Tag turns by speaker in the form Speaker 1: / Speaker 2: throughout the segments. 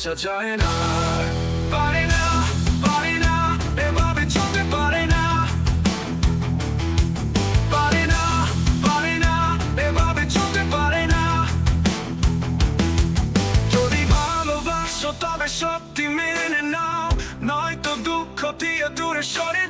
Speaker 1: বাঁচা যায় না পারে না পারে না এভাবে চলতে পারে না পারে না পারে না এভাবে চলতে পারে না যদি ভালোবাসো, তবে সত্যি মেনে নাও। নয়তো দুঃখ দিয়ে দূরে সরে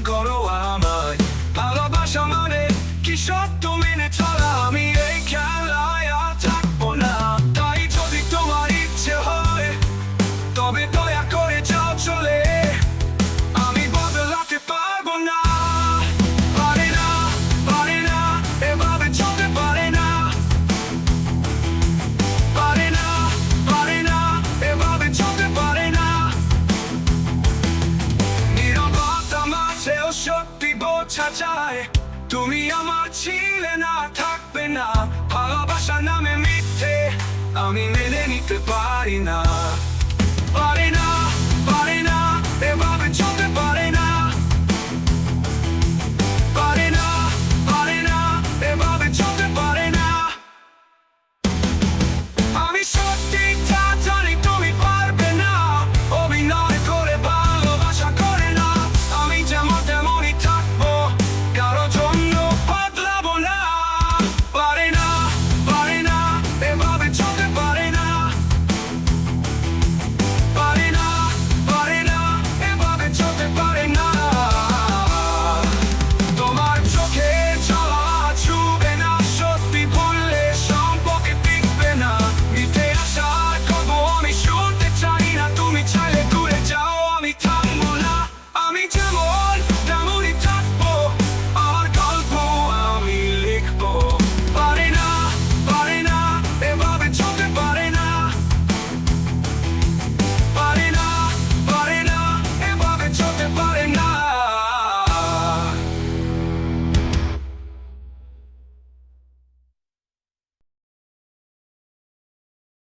Speaker 1: করো আমায়। ভালোবাসা মানে কি সত্য? সত্যি বোঝা যায়, তুমি আমার ছিলে না, থাকবে না। ভালোবাসা নামে মিথ্যে আমি মেনে নিতে পারি না।